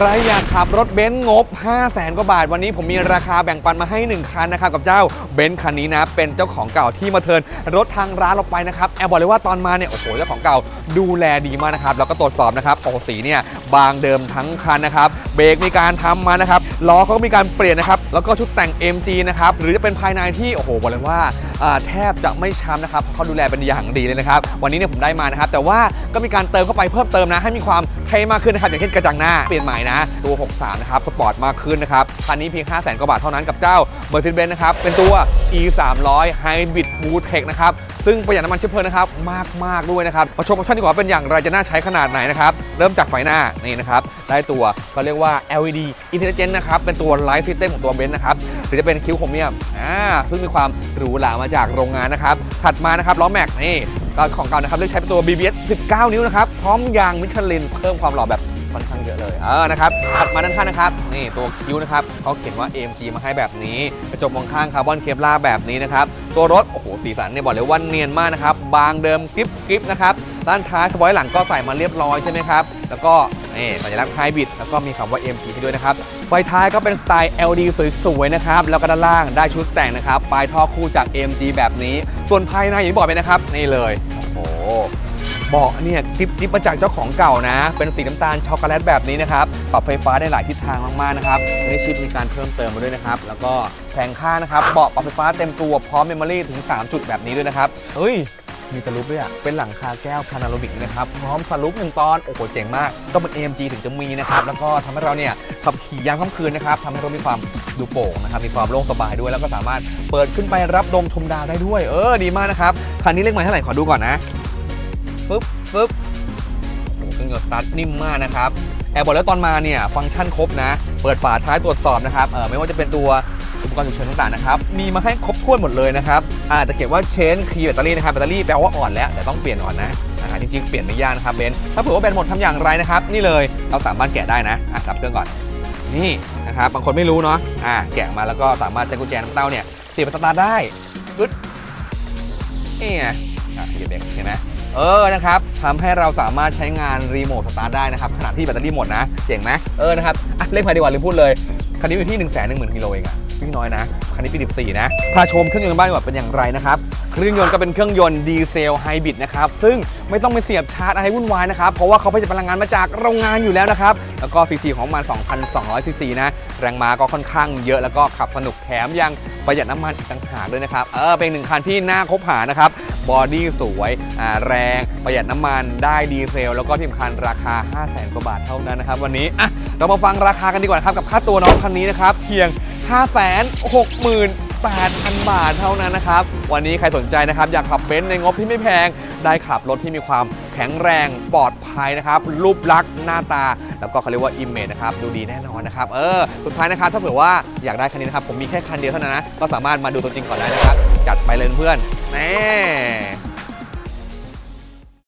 ใครอยากขับรถเบนซ์งบ 5 0 0แสนกว่าบาท วันนี้ผมมีราคาแบ่งปันมาให้ 1 คันนะครับกับเจ้าเบนซ์คันนี้นะ เป็นเจ้าของเก่าที่มาเทินรถทางร้านเราไปนะครับแอบบอกเลยว่าตอนมาเนี่ย โอ้โห เจ้าของเก่าดูแลดีมากนะครับ แล้วก็ตรวจสอบนะครับโอ้สีเนี่ยบางเดิมทั้งคันนะครับ เบรกมีการทำมานะครับล้อเขาก็มีการเปลี่ยนนะครับ แล้วก็ชุดแต่ง MG นะครับ หรือจะเป็นภายในที่ โอ้โห บอกเลยว่าอ่าแทบจะไม่ช้ำนะครับเขาดูแลเป็นอย่างดีเลยนะครับ วันนี้เนี่ยผมได้มานะครับ แต่ว่าก็มีการเติมเข้าไปเพิ่มเติมนะ ให้มีความเท่มากขึ้นนะครับ อย่างเช่นกระจังหน้าเปลี่ยนใหม่นะ ตัว 63 นะครับ สปอร์ตมากขึ้นนะครับ คันนี้เพียง 5 0 0 0 0 0 กว่าบาทเท่านั้นกับเจ้า Mercedes-Benz นะครับ เป็นตัว E 3 0 0 Hybrid Blue Tech นะครับ ซึ่งประหยัดน้ำมันเชื้อเพลิงนะครับ มากมากๆด้วยนะครับ มาชมออปชั่นดีกว่าเป็นอย่างไรจะน่าใช้ขนาดไหนนะครับ เริ่มจากไฟหน้า นี่นะครับ ได้ตัวเขาเรียกว่า LED Intelligent นะครับ เป็นตัว Light System ของตัวเบนซ์นะครับ หรือจะเป็นคิ้วโครเมียม อ่า ซึ่งมีความหรูหรามาจากโรงงานนะครับ ถัดมานะครับล้อแม็กนี่ของเก่านะครับเลือกใช้เป็นตัว BBS 19 นิ้วนะครับ พร้อมยางมิชลิน เพิ่มความหล่อแบบ ค่อนข้างเยอะเลยเออนะครับถัดมาด้านข้างนะครับ นี่ตัวคิ้วนะครับเขาเขียนว่า AMG มาให้แบบนี้ กระจกมองข้างคาร์บอนเคปลาแบบนี้นะครับ ตัวรถ โอ้โห สีสันเนี่ยบอกเลยว่าเนียนมากนะครับ บางเดิมกริบกริบนะครับ ด้านท้ายสปอยล์หลังก็ใส่มาเรียบร้อยใช่ไหมครับ แล้วก็นี่สัญลักษณ์ไฮบริดแล้วก็มีคำว่า AMG ให้ด้วยนะครับ ไฟท้ายก็เป็นสไตล์ LD สวยๆนะครับ แล้วก็ด้านล่างได้ชุดแต่งนะครับ ปลายท่อคู่จาก AMG แบบนี้ ส่วนภายในอย่างที่บอกไปนะครับ นี่เลย โอ้โห เบาะเนี่ยคลิปคลิปมาจากเจ้าของเก่านะ เป็นสีน้ำตาลช็อกโกแลตแบบนี้นะครับ ปรับไฟฟ้าได้หลายทิศทางมากๆนะครับในชิปมีการเพิ่มเติมมาด้วยนะครับ แล้วก็แผงข้างนะครับ เบาะปรับไฟฟ้าเต็มตัวพร้อมเมมโมรี่ถึง 3 จุดแบบนี้ด้วยนะครับ เฮ้ยมีสลุปด้วยอะ เป็นหลังคาแก้วพานาโรมิกนะครับ พร้อมสลุปหนึ่งตอน โอ้โห เจ๋งมาก ต้องเป็น AMG ถึงจะมีนะครับ แล้วก็ทำให้เราเนี่ยขับขี่ยามค่ำคืนนะครับทำให้เรถมีความดูโป่งนะครับ มีความโล่งสบายด้วย แล้วก็สามารถเปิดขึ้นไปรับลมชมดาวได้ด้วย เออ ดีมากนะครับ คันนี้เลขไมล์เท่าไหร่ ขอดูก่อนนะ ปึ๊บปึ๊บโอ้เครื่องยนต์สตาร์ทนิ่มมากนะครับแอบบอกแล้วตอนมาเนี่ยฟังก์ชันครบนะ เปิดฝาท้ายตรวจสอบนะครับเออไม่ว่าจะเป็นตัวอุปกรณ์ฉุกเฉินต่างๆนะครับมีมาให้ครบถ้วนหมดเลยนะครับอาจจะเขียนว่าเชนคีย์แบตเตอรี่นะครับแบตเตอรี่แปลว่าอ่อนแล้วแต่ต้องเปลี่ยนก่อนนะอ่าจริงๆเปลี่ยนไม่ยากนะครับเบนถ้าเผื่อว่าแบตหมดทำอย่างไรนะครับ นี่เลยเราสามารถแกะได้นะอะดับเครื่องก่อนนี่นะครับบางคนไม่รู้เนาะอ่าแกะมาแล้วก็สามารถใช้กุญแจน้ำเต้าเนี่ยเสียบสตาร์ได้กึดนี่ไงอะเหยียบเบรกเห็นไหม เออนะครับทำให้เราสามารถใช้งานรีโมทสตาร์ทได้นะครับขณะที่แบตเตอรี่หมดนะ เจ๋งไหมเออนะครับอะเลขพายดีกว่าลืมพูดเลย คันนี้อยู่ที่ 1 1 0 0 0 0กิโลเองอะวิ่งน้อยนะ คันนี้ปี 14 นะ พาชมเครื่องยนต์บ้านดีกว่าเป็นอย่างไรนะครับ เครื่องยนต์ก็เป็นเครื่องยนต์ดีเซลไฮบริดนะครับ ซึ่งไม่ต้องไปเสียบชาร์จอะไรวุ่นวายนะครับ เพราะว่าเขาผลิตพลังงานมาจากโรงงานอยู่แล้วนะครับ แล้วก็ซีซีของมัน 2,200 ซีซีนะ แรงม้าก็ค่อนข้างเยอะแล้วก็ขับสนุกแถมยังประหยัดน้ำมันอีกต่างหากด้วยนะครับ เออ เป็นหนึ่งคันที่น่าคบหานะครับ บอดี้สวยอ่าแรง ประหยัดน้ำมันได้ดีเซล แล้วก็ที่สำคัญราคา 5 0 0แสนกว่าบาทเท่านั้นนะครับวันนี้อะเรามาฟังราคากันดีกว่านะครับกับค่าตัวน้องคันนี้นะครับเพียง 5 6 8 0 0 0 บาทเท่านั้นนะครับ วันนี้ใครสนใจนะครับ อยากขับเบนซ์ในงบที่ไม่แพง ได้ขับรถที่มีความแข็งแรงปลอดภัยนะครับ รูปลักษณ์หน้าตา แล้วก็เขาเรียกว่าอิมเมจนะครับ ดูดีแน่นอนนะครับ เออ สุดท้ายนะครับ ถ้าเผื่อว่าอยากได้คันนี้นะครับ ผมมีแค่คันเดียวเท่านั้นนะ ก็สามารถมาดูตัวจริงก่อนได้นะครับ จัดไปเลยเพื่อนแน่